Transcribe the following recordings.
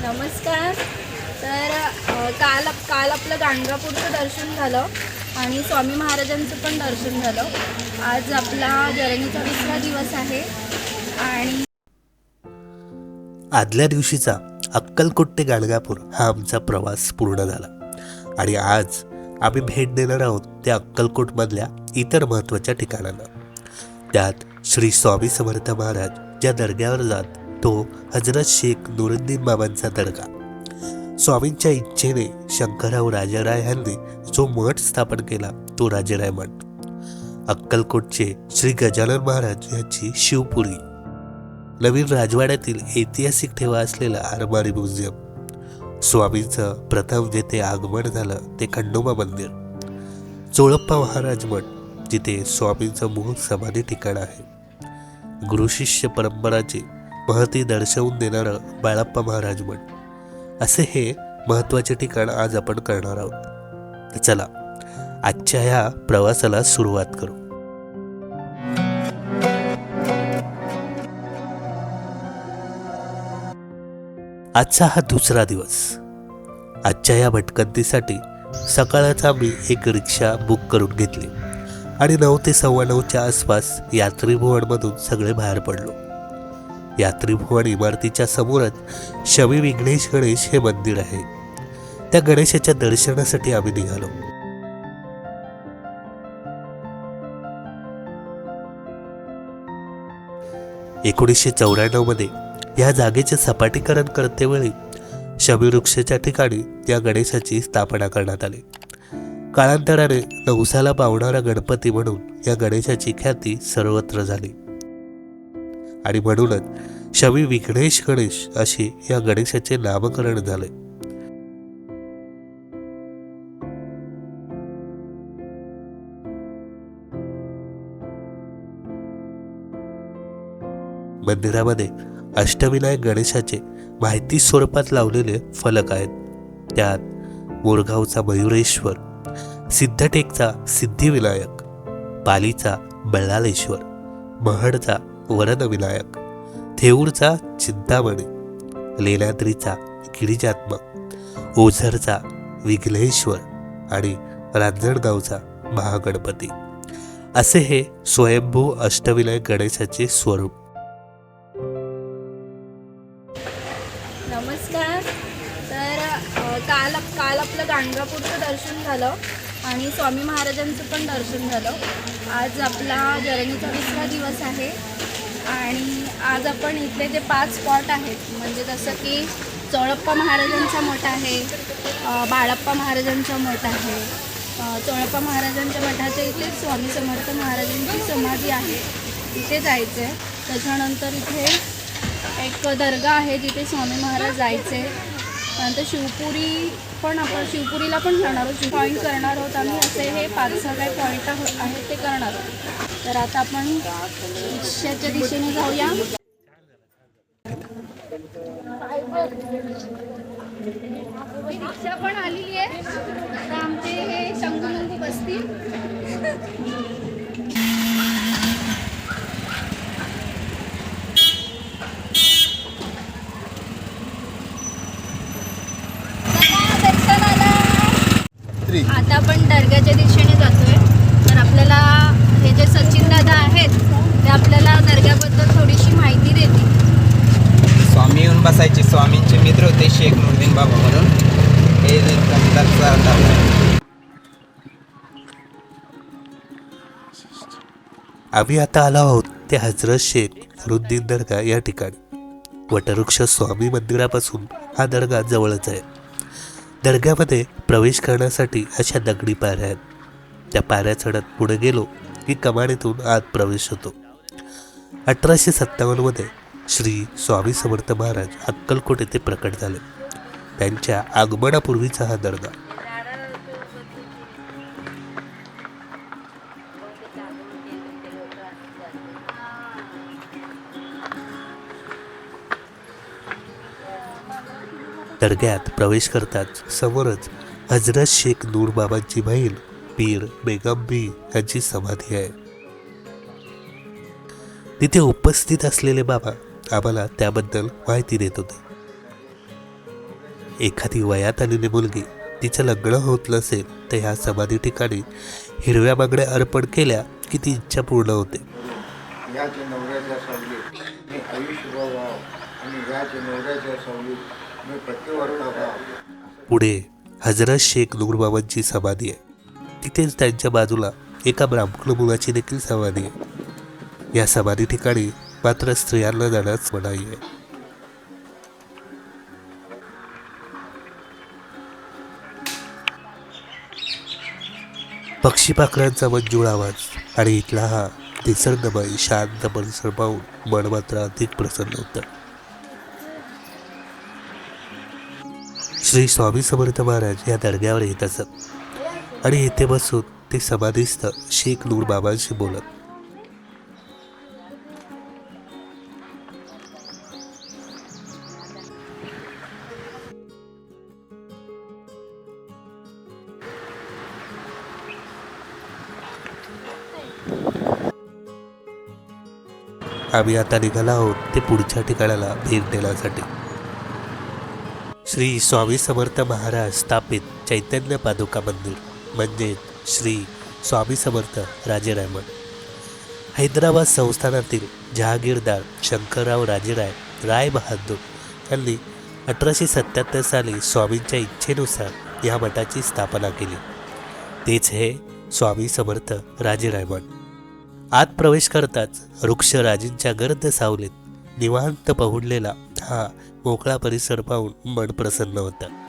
नमस्कार. तर काल काल आपलं गाणगापूरचं दर्शन झालं आणि स्वामी महाराजांचं पण दर्शन झालं. आज आपला जर्नीचा दुसरा दिवस आहे आणि आदल्या दिवशीचा अक्कलकोट ते गाणगापूर हा आमचा प्रवास पूर्ण झाला. आणि आज आम्ही भेट देणार आहोत त्या अक्कलकोटमधल्या इतर महत्त्वाच्या ठिकाणांना. त्यात श्री स्वामी समर्थ महाराज ज्या दर्ग्यावर जात तो हजरत शेख नुरुद्दीन बाबांचा दर्गा स्वामींच्या इच्छेने शंकरराव राजाराय यांनी जो मठ स्थापन केला तो राजाराय मठ. अक्कलकोटचे श्री गजानन महाराज यांची शिवपुरी. नवीन राजवाड्यातील ऐतिहासिक ठेवा असलेला आरमारी म्युझियम. स्वामींचं प्रथम जेथे आगमन झालं ते खंडोबा मंदिर. चोळप्पा महाराज मठ जिथे स्वामींचं मूळ समाधी ठिकाण आहे. गुरुशिष्य परंपराचे महती दर्शवून देणारं बाळप्पा महाराज मठ असे हे महत्त्वाचे ठिकाण आज आपण करणार आहोत. तर चला आजच्या ह्या प्रवासाला सुरुवात करू. आजचा हा दुसरा दिवस. आजच्या या भटकंतीसाठी सकाळच आम्ही एक रिक्षा बुक करून घेतली आणि नऊ ते सव्वा नऊच्या आसपास यात्रीभुवनमधून सगळे बाहेर पडलो. यात्रीभुवन इमारतीच्या समोरच शमी विघ्नेश गणेश हे मंदिर आहे. त्या गणेशाच्या दर्शनासाठी आम्ही निघालो. एकोणीसशे चौऱ्याण्णवमध्ये या जागेचे सपाटीकरण करतेवेळी शमीवृक्षाच्या ठिकाणी या गणेशाची स्थापना करण्यात आली. कालांतराने नवसाला पावणारा गणपती म्हणून या गणेशाची ख्याती सर्वत्र झाली. आणि म्हणूनच शमी विघ्नेश गणेश असे या गणेशाचे नामकरण झाले. मंदिरामध्ये अष्टविनायक गणेशाचे माहिती स्वरूपात लावलेले फलक आहेत. त्यात मोरगावचा मयुरेश्वर सिद्धटेकचा सिद्धिविनायक पालीचा बल्लाळेश्वर महडचा वरदविनायक. थेऊरचा चिंतामणी लेण्याद्रीचा गिरिजात्मक ओझरचा विघ्नेश्वर आणि रांजणगावचा महागणपती. असे हे स्वयंभू अष्टविनायक गणेशाचे स्वरूप. नमस्कार. तर काल काल आपलं गाणगापूरचं दर्शन झालं आणि स्वामी महाराजांचं पण दर्शन झालं. आज आपला जरणीचा दुसरा दिवस आहे. आणि आज आपण इथले जे पाच स्पॉट आहेत म्हणजे जसं की चोळप्पा महाराजांचा मठ आहे बाळप्पा महाराजांचा मठ आहे चोळप्पा महाराजांच्या मठाच्या इथे स्वामी समर्थ महाराजांची समाधी आहे तिथे जायचं आहे त्याच्यानंतर इथे एक दर्गा आहे जिथे स्वामी महाराज जायचे. नंतर शिवपुरी पण आपण शिवपुरीला पण जाणार आहोत. पॉईंट करणार आहोत आम्ही असे हे पाच सहा काही पॉईंट आहेत ते करणार आहोत. तर आता आपण रिक्षाच्या दिशेने जाऊया. रिक्षा पण आलेली आहे. आमचे हे शंभू बसतील. आता आपण दर्ग्याच्या दिशेने जातोय तर आपल्याला हे जे सचिन दादा आहेत ते आपल्याला दर्ग्याबद्दल थोडीशी माहिती देतील. स्वामी येऊन बसायचे. स्वामींचे मित्र होते शेख नुरदीन बाबा म्हणून. हे. आम्ही आता आलो आहोत ते हजरत शेख रुद्दीन दर्गा या ठिकाणी. वटवृक्ष स्वामी मंदिरापासून हा दर्गा जवळच आहे. दर्ग्यामध्ये प्रवेश करण्यासाठी अशा दगडी पायऱ्या आहेत. त्या पायऱ्या चढत पुढे गेलो की कमानीतून आत प्रवेश होतो. अठराशे सत्तावन्नमध्ये श्री स्वामी समर्थ महाराज अक्कलकोट येथे प्रकट झाले. त्यांच्या आगमनापूर्वीचा हा दर्गा दर्ग्यात प्रवेश करताच समोरच हजरत शेख नूर बाबांची बहीण पीर बेगम बी यांची समाधी आहे. तिथे उपस्थित असलेले बाबा आम्हाला त्याबद्दल माहिती देत होते. एखादी वयात आलेली मुलगी तिचं लग्न होत नसेल तर ह्या समाधी ठिकाणी हिरव्या बांगड्या अर्पण केल्या की ती इच्छा पूर्ण होते. याच्या नवऱ्याच्या सावलीत मी आयुष्यभर व्हाव आणि याच्या नवऱ्याच्या सावलीत मी प्रतिवर्षा व्हाव पुढे हजरत शेख नूरबाबांची समाधी आहे. तिथेच त्यांच्या बाजूला एका ब्राह्मण मुलाची देखील समाधी आहे. या समाधी ठिकाणी मात्र स्त्रियांना जाण्यास मनाई आहे. पक्षीपाखरांचा मंजूळ आवाज आणि इथला हा निसर्गमय शांत परिसर पाहून मन मात्र अधिक प्रसन्न होतं. श्री स्वामी समर्थ महाराज या दर्ग्यावर येत असत. आणि इथे बसून ते समाधीस्थ शेख नूर बाबांशी बोलत. आम्ही आता निघाला आहोत ते पुढच्या ठिकाणाला भेट देण्यासाठी. श्री स्वामी समर्थ महाराज स्थापित चैतन्य पादुका मंदिर. म्हणजेच श्री स्वामी समर्थ राजेरायमन. हैदराबाद संस्थानातील जहागीरदार शंकरराव राजेराय राय बहादूर यांनी अठराशे सत्याहत्तर साली स्वामींच्या इच्छेनुसार या मठाची स्थापना केली. तेच हे स्वामी समर्थ राजेरायमन. आत प्रवेश करताच वृक्षराजींच्या गर्द सावलीत निवांत पहुडलेला हा मोकळा परिसर पाहून मन प्रसन्न होतं.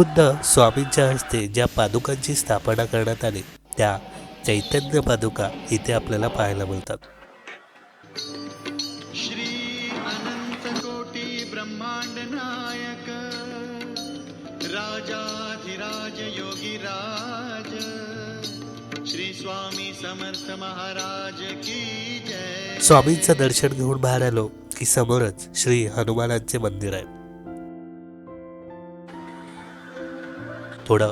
खुद्द स्वामींच्या हस्ते ज्या पादुकांची स्थापना करण्यात आली त्या चैतन्य पादुका इथे आपल्याला पाहायला मिळतात. स्वामींचं दर्शन घेऊन बाहेर आलो की समोरच श्री हनुमानांचे मंदिर आहे. थोडं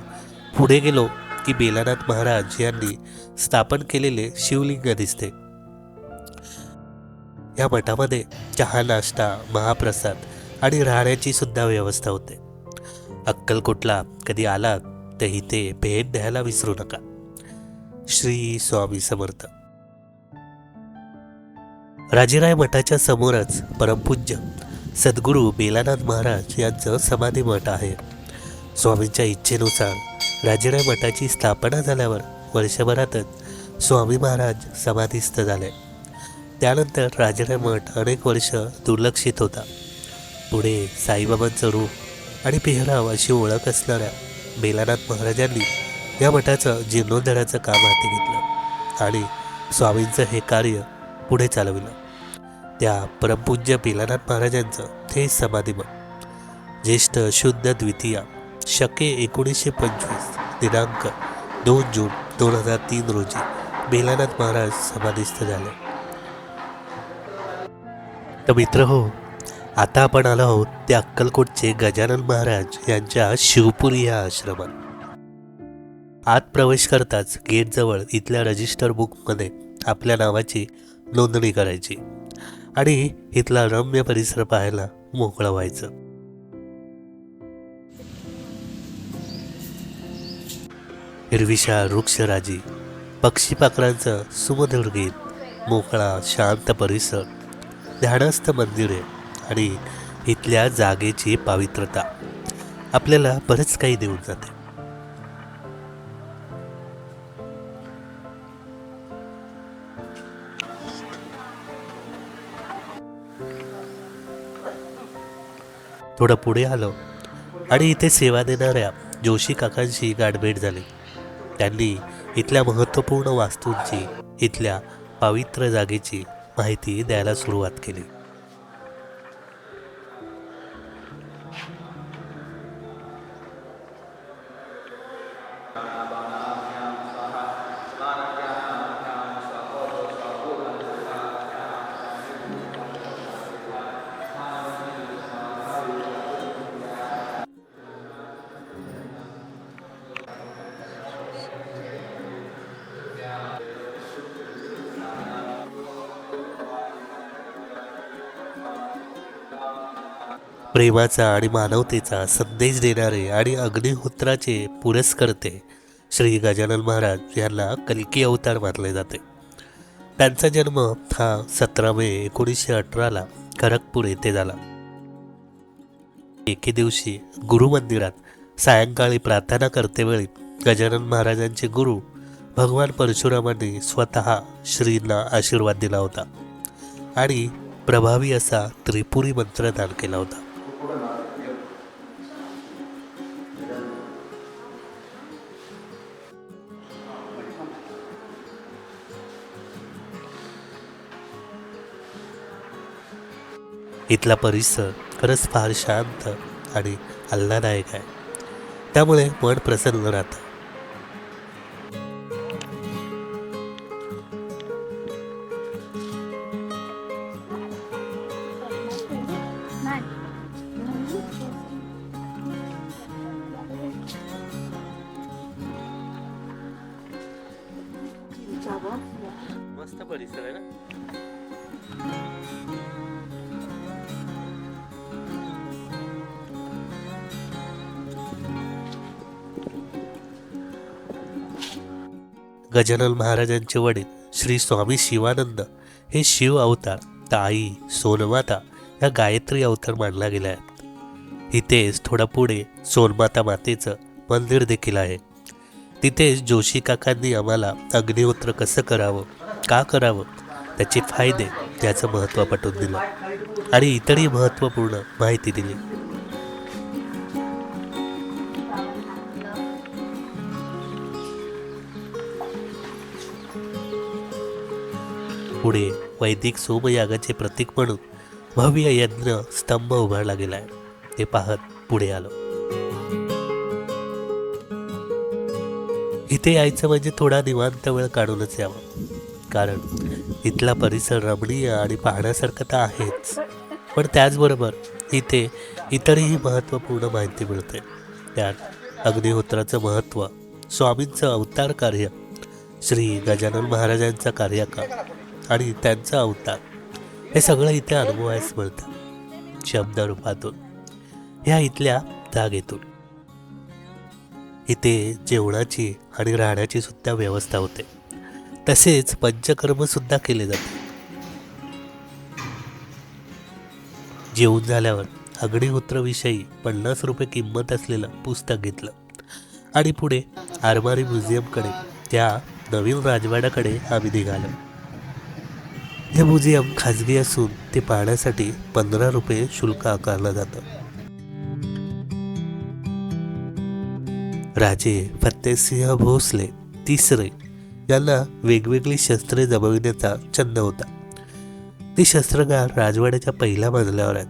पुढे गेलो की बेलानाथ महाराज यांनी स्थापन केलेले शिवलिंग दिसते. या मठामध्ये चहा नाश्ता महाप्रसाद आणि राहण्याची सुद्धा व्यवस्था होते. अक्कलकोटला कधी आला तर इथे भेट द्यायला विसरू नका. श्री स्वामी समर्थ. राजेराय मठाच्या समोरच परमपूज्य सद्गुरू बेलानाथ महाराज यांचं समाधी मठ आहे. स्वामींच्या इच्छेनुसार राजेराय मठाची स्थापना झाल्यावर वर्षभरातच स्वामी महाराज समाधीस्थ झाले. त्यानंतर राजेराय मठ अनेक वर्ष दुर्लक्षित होता. पुढे साईबाबांचं रूप आणि पेहराव अशी ओळख असणाऱ्या बेलानाथ महाराजांनी या मठाचं जीर्णोद्धाराचं काम हाती घेतलं आणि स्वामींचं हे कार्य पुढे चालविलं. त्या परमपूज्य बेलानाथ महाराजांचं हे समाधी मठ ज्येष्ठ शुद्ध द्वितीया शके एकोणीसशे पंचवीस दिनांक दोन जून दोन हजार तीन रोजी बेलानाथ महाराज समाधीस्थ झाले. तर मित्र हो आता आपण आलो आहोत ते अक्कलकोटचे गजानन महाराज यांच्या शिवपुरी या आश्रमात. आत प्रवेश करताच गेटजवळ इथल्या रजिस्टर बुकमध्ये आपल्या नावाची नोंदणी करायची आणि इथला रम्य परिसर पाहायला मोकळं व्हायचं. हिरविशाळ वृक्षराजी पक्षीपाकरांचं सुमधुर गीत मोकळा शांत परिसर ध्यानस्थ मंदिरे आणि इथल्या जागेची पावित्रता. आपल्याला बरंच काही देऊन जाते. थोडं पुढे आलो आणि इथे सेवा देणाऱ्या जोशी काकांशी गाठभेट झाली. त्यांनी इथल्या महत्त्वपूर्ण वास्तूंची इथल्या पवित्र जागेची माहिती द्यायला सुरुवात केली. प्रेमाचा आणि मानवतेचा संदेश देणारे आणि अग्निहोत्राचे पुरस्कर्ते श्री गजानन महाराज यांना कलकी अवतार मानले जाते. त्यांचा जन्म हा सतरा मे एकोणीसशे अठराला खरगपूर येथे झाला. एके दिवशी गुरुमंदिरात सायंकाळी प्रार्थना करतेवेळी गजानन महाराजांचे गुरु भगवान परशुरामांनी स्वतः श्रींना आशीर्वाद दिला होता आणि प्रभावी असा त्रिपुरी मंत्र दान केला होता. इथला परिसर खरंच फार शांत आणि आल्हादायक आहे. त्यामुळे मन प्रसन्न राहतं. गजानन महाराजांचे वडील श्री स्वामी शिवानंद हे शिव अवतार ताई सोनमाता या गायत्री अवतार मानला गेला आहे. इथेच थोडा पुढे सोनमाता मातेचं मंदिर देखील आहे. तिथेच जोशी काकांनी आम्हाला अग्निहोत्र कसं करावं का करावं त्याचे फायदे त्याचं महत्त्व पटवून दिलं आणि इतरही महत्त्वपूर्ण माहिती दिली. पुढे वैदिक सोमयागाचे प्रतीक म्हणून भव्य यज्ञ स्तंभ उभारला गेलाय. ते पाहत पुढे आलो. इथे यायचं म्हणजे थोडा निवांत वेळ काढूनच यावं. कारण इथला परिसर रमणीय आणि पाहण्यासारखं तर आहेच. पण त्याचबरोबर इथे इतरही महत्त्वपूर्ण माहिती मिळते. त्यात अग्निहोत्राचं महत्त्व स्वामींचं अवतार कार्य श्री गजानन महाराजांचा कार्यकाळ आणि त्यांचा अवतार. हे सगळं इथे अनुभवायच मिळतं. शब्दरूपातून. ह्या इथल्या जागेतून. इथे जेवणाची आणि राहण्याची सुद्धा व्यवस्था होते. तसेच पंचकर्म सुद्धा केले जाते. जेवून झाल्यावर अग्निहोत्रविषयी पन्नास रुपये किंमत असलेलं पुस्तक घेतलं. आणि पुढे आरमारी म्युझियमकडे त्या नवीन राजवाड्याकडे आम्ही निघालो. हे म्युझियम खाजगी असून ते पाहण्यासाठी पंधरा रुपये शुल्क आकारलं जातं. राजे फतेसिंह भोसले तिसरे यांना वेगवेगळी शस्त्रे जमविण्याचा छंद होता. ती शस्त्रगार राजवाड्याच्या पहिल्या मजल्यावर आहेत.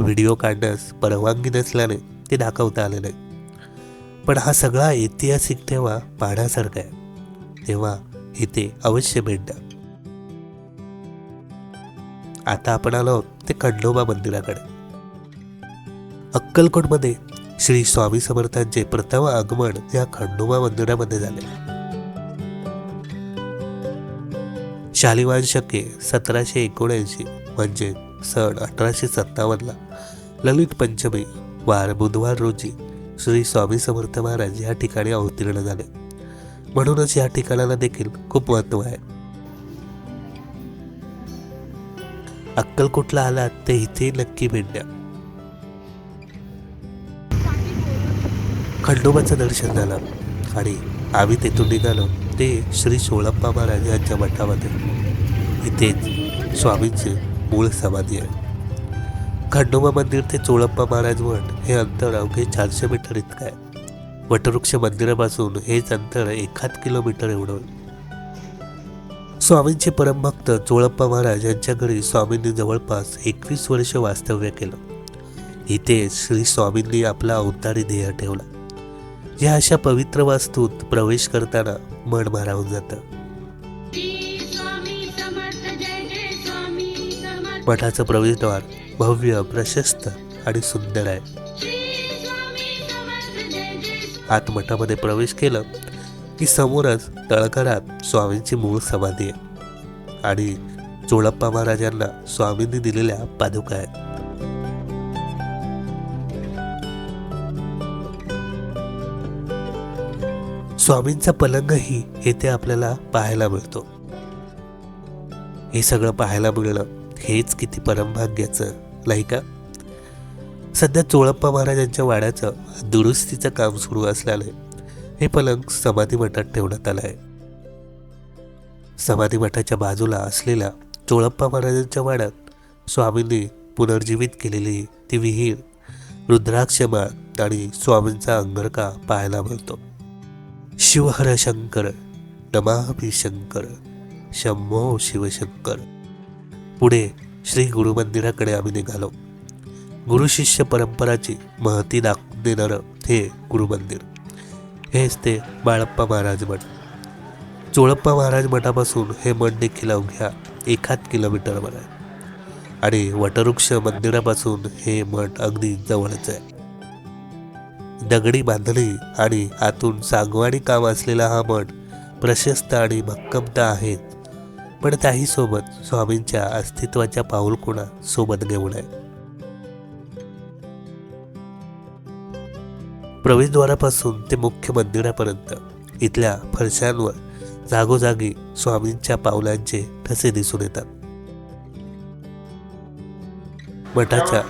व्हिडिओ काढण्यास परवानगी नसल्याने ते दाखवता आले नाही पण हा सगळा ऐतिहासिक तेव्हा पाहण्यासारखा आहे. तेव्हा इथे अवश्य भेट द्या. आता आपण आलो ते खंडोबा मंदिराकडे. अक्कलकोटमध्ये श्री स्वामी समर्थांचे प्रथम आगमन या खंडोबा मंदिरामध्ये झाले. शालिवान शके सतराशे एकोणऐंशी म्हणजे सन अठराशे सत्तावन्नला ललित पंचमी वार बुधवार रोजी श्री स्वामी समर्थ महाराज या ठिकाणी अवतीर्ण झाले. म्हणूनच या ठिकाणाला देखील खूप महत्त्व आहे. अक्कलकोटला आलात ते इथे नक्की भेट द्या खंडोबाचं दर्शन झालं. आणि आम्ही तेथून निघालो. ते श्री सोळप्पा महाराज यांच्या मठामध्ये. इथेच स्वामींचे मूळ समाधी आहे. खंडोबा मंदिर ते चोळप्पा महाराज मठ हे अंतर अवघे चारशे मीटर इतकं आहे. वटवृक्ष मंदिरापासून हेच अंतर एखाद किलोमीटर एवढं स्वामींचे परमभक्त चोळप्पा महाराज यांच्याकडे स्वामींनी जवळपास एकवीस वर्ष वास्तव्य केलं. इथे श्री स्वामींनी आपला अवतारी ध्येय ठेवला. या अशा पवित्र वास्तूत प्रवेश करताना मन भारावून जातं. मठाचं प्रवेशद्वार भव्य प्रशस्त आणि सुंदर आहे. आत मठामध्ये प्रवेश केलं की समोरच तळघरात स्वामींची मूळ समाधी आहे. आणि चोळप्पा महाराजांना स्वामींनी दिलेल्या पादुका आहेत. स्वामींचा पलंगही येथे आपल्याला पाहायला मिळतो. हे सगळं पाहायला मिळणं हेच किती परमभाग्याचं नाही का? सध्या चोळप्पा महाराजांच्या वाड्याचं दुरुस्तीचं काम सुरू असल्याने हे पलंग समाधी मठात ठेवण्यात आलं आहे. समाधी मठाच्या बाजूला असलेल्या चोळप्पा महाराजांच्या वाड्यात स्वामींनी पुनर्जीवित केलेली ती विहीर रुद्राक्षमाळ आणि स्वामींचा अंगरका पाहायला मिळतो. शिवहर शंकर नमामि शंकर शंभो शिवशंकर पुढे श्री गुरु मंदिराकडे आम्ही निघालो. गुरुशिष्य परंपराची महती दाखवून देणारं हे गुरुमंदिर हेच ते बाळप्पा महाराज मठ. चोळप्पा महाराज मठापासून हे मठ देखील अवघ्या एखाद किलोमीटरवर आहे. आणि वटवृक्ष मंदिरापासून हे मठ अगदी जवळच आहे. दगडी बांधणी आणि आतून सांगवाणी काम असलेला हा मठ प्रशस्त आणि भक्कमता आहेत पण त्याही सोबत स्वामींच्या अस्तित्वाच्या पाऊलखुणा सोबत घेऊन आहे. प्रवेशद्वारापासून ते मुख्य मंदिरापर्यंत. इथल्या फरशांवर जागोजागी स्वामींच्या पावलांचे ठसे दिसून येतात. मठाच्या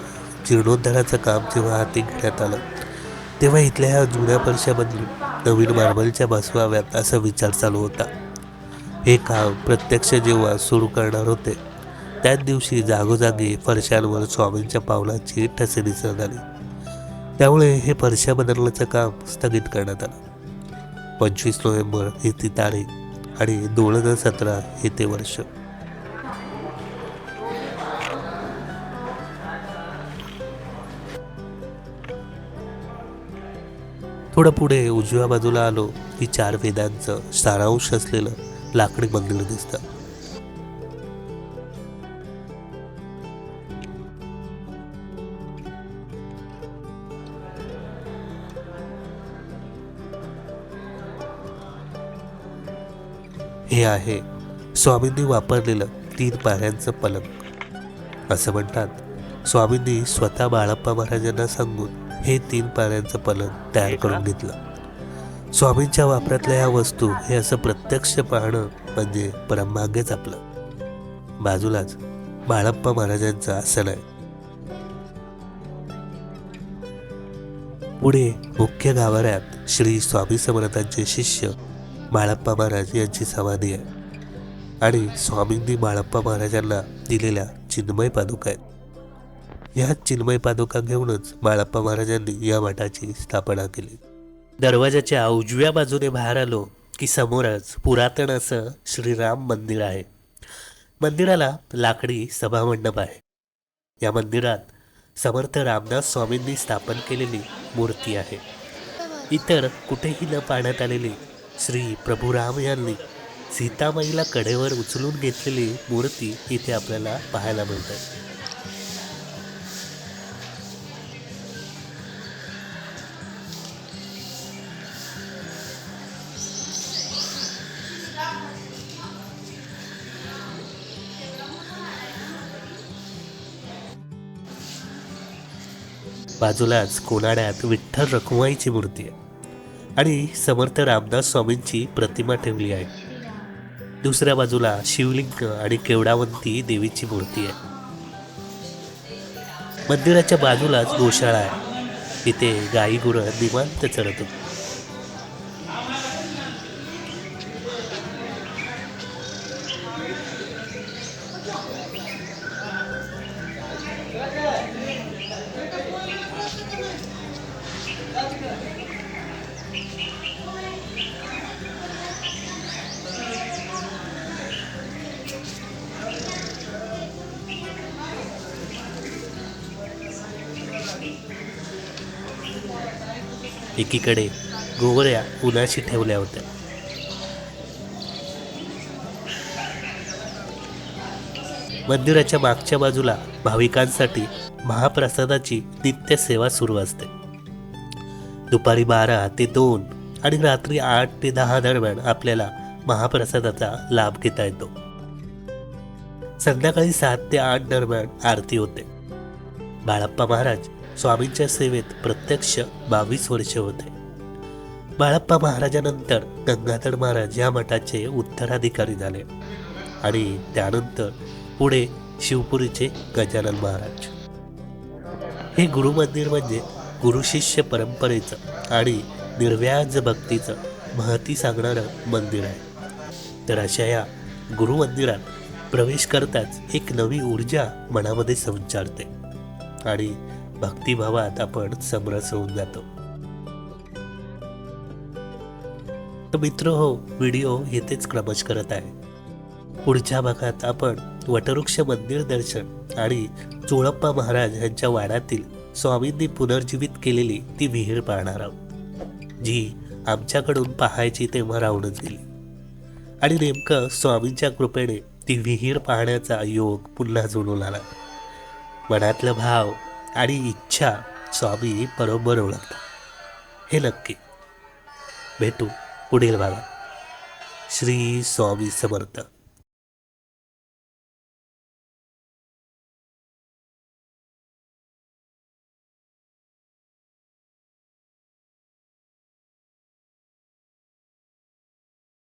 जीर्णोद्धाराचं काम जेव्हा हाती घेण्यात आलं तेव्हा इथल्या ह्या जुन्या फरशा नवीन मार्बलच्या बसवाव्यात असा विचार चालू होता. हे काम प्रत्यक्ष जेव्हा सुरू करणार होते त्याच दिवशी जागोजागी फरशांवर स्वामींच्या पावलांची ठसे दिसत आली. त्यामुळे हे फरशा बदलण्याचं काम स्थगित करण्यात आलं. पंचवीस नोव्हेंबर ही ती तारीख आणि दोन हजार सतरा हे ते वर्ष. थोडं पुढे उजव्या बाजूला आलो की चार वेदांचं सारांश असलेलं लाकडी मंदिर दिसतं. हे आहे. स्वामींनी वापरलेलं तीन पाऱ्यांचं पलंग. असं म्हणतात स्वामींनी स्वतः बाळप्पा महाराजांना सांगून हे तीन पाऱ्यांचं पलंग तयार करून घेतलं. स्वामींच्या वापरातल्या ह्या वस्तू हे असं प्रत्यक्ष पाहणं म्हणजे परमभाग्यच आपलं. बाजूलाच बाळप्पा महाराजांचं आसन आहे. पुढे मुख्य गाभाऱ्यात श्री स्वामी समर्थांचे शिष्य बाळप्पा महाराज यांची समाधी आहे. आणि स्वामींनी बाळप्पा महाराजांना दिलेल्या चिन्मय पादुका आहेत. या चिन्मय पादुका घेऊनच बाळप्पा महाराजांनी या मठाची स्थापना केली. दरवाजाच्या उजव्या बाजूने बाहेर आलो की समोरच पुरातन असं श्रीराम मंदिर आहे. मंदिराला लाकडी सभामंडप आहे. या मंदिरात समर्थ रामदास स्वामींनी स्थापन केलेली मूर्ती आहे. इतर कुठेही न पाहण्यात आलेली श्री प्रभुराम यांनी सीतामाईला कडेवर उचलून घेतलेली मूर्ती इथे आपल्याला पाहायला मिळते. बाजूलाच कोनाड्यात विठ्ठल रखुमाईची मूर्ती आहे. आणि समर्थ रामदास स्वामींची प्रतिमा ठेवली आहे. दुसऱ्या बाजूला शिवलिंग आणि केवडावंती देवीची मूर्ती आहे. मंदिराच्या बाजूलाच गोशाळा आहे. तिथे गाई गुरं निवांत चरत होती एकीकडे गोवऱ्या उन्हाशी ठेवल्या होत्या. मंदिराच्या मागच्या बाजूला भाविकांसाठी महाप्रसादाची नित्य सेवा सुरू असते. दुपारी बारा ते दोन आणि रात्री आठ ते दहा दरम्यान आपल्याला महाप्रसादाचा लाभ घेता येतो. संध्याकाळी सात ते आठ दरम्यान आरती होते. बाळप्पा महाराज स्वामींच्या सेवेत प्रत्यक्ष बावीस वर्षे होते. बाळप्पा महाराजानंतर गंगाधर महाराज या मठाचे उत्तराधिकारी झाले आणि त्यानंतर पुढे शिवपुरीचे गजानन महाराज. हे गुरुमंदिर म्हणजे गुरुशिष्य परंपरेचं आणि निर्व्याज भक्तीचं महती सांगणारं मंदिर आहे. तर अशा या गुरुमंदिरात प्रवेश करताच एक नवी ऊर्जा मनामध्ये संचारते आणि भक्तिभावात आपण समरस होऊन जातो. तर मित्र हो व्हिडिओ येथेच क्रमश करत आहे. पुढच्या भागात आपण वटवृक्ष मंदिर दर्शन आणि चोळप्पा महाराज यांच्या वाड्यातील स्वामींनी पुनर्जीवित केलेली ती विहीर पाहणार आहोत जी आमच्याकडून पाहायची तेव्हा राहूनच गेली. आणि नेमकं स्वामींच्या कृपेने ती विहीर पाहण्याचा योग पुन्हा जुळून आला. मनातलं भाव आणि इच्छा स्वामी बरोबर ओळखतात. हे नक्की. भेटू पुढील भागात. श्री स्वामी समर्थ.